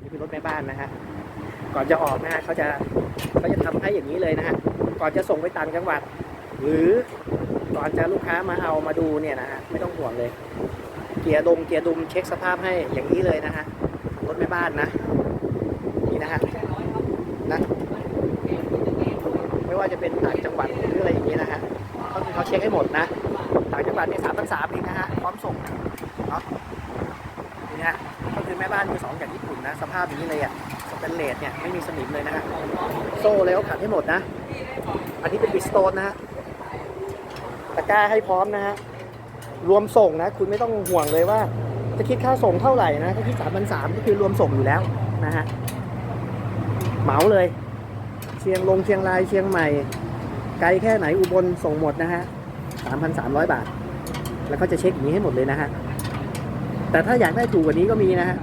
นี่คือรถแม่บ้านนะฮะก่อนจะออกนะฮะเขาจะเขาจะทำให้อย่างนี้เลยนะฮะก่อนจะส่งไปต่างจังหวัด หรือก่อนจะลูกค้ามาเอามาดูเนี่ยนะฮะไม่ต้องห่วงเลย เกียร์ดงเกียร์ดุมเช็คสภาพให้อย่างนี้เลยนะฮะรถแม่บ้านนะนี่นะฮะนะไม่ว่าจะเป็นต่างจังหวัดหรืออะไรอย่างนี้นะฮะเขาเขาเช็คให้หมดนะต่างจังหวัดเนี่ยสามพันสามเองนะฮะพร้อมส่งเนาะนี่นะฮะ แม่บ้านมือสองจากญี่ปุ่นนะ สภาพอย่างนี้เลยอะสเตนเลสเนี่ยไม่มีสนิมเลยนะฮะโซ่เลยเขาขัดให้หมดนะ อันนี้เป็นบิสโตนนะฮะตะกร้าให้พร้อมนะฮะรวมส่งนะ คุณไม่ต้องห่วงเลยว่า จะคิดค่าส่งเท่าไหร่นะถ้าคิดสามพันสามก็คือรวมส่งอยู่แล้วนะฮะเหมาเลย เชียงลงเชียงรายเชียงใหม่ ไกลแค่ไหนอุบลส่งหมดนะฮะสามพันสามร้อยบาท แล้วก็จะเช็คอย่างนี้ให้หมดเลยนะฮะ แต่ถ้าอยากได้ถูกกว่านี้ก็มีนะฮะ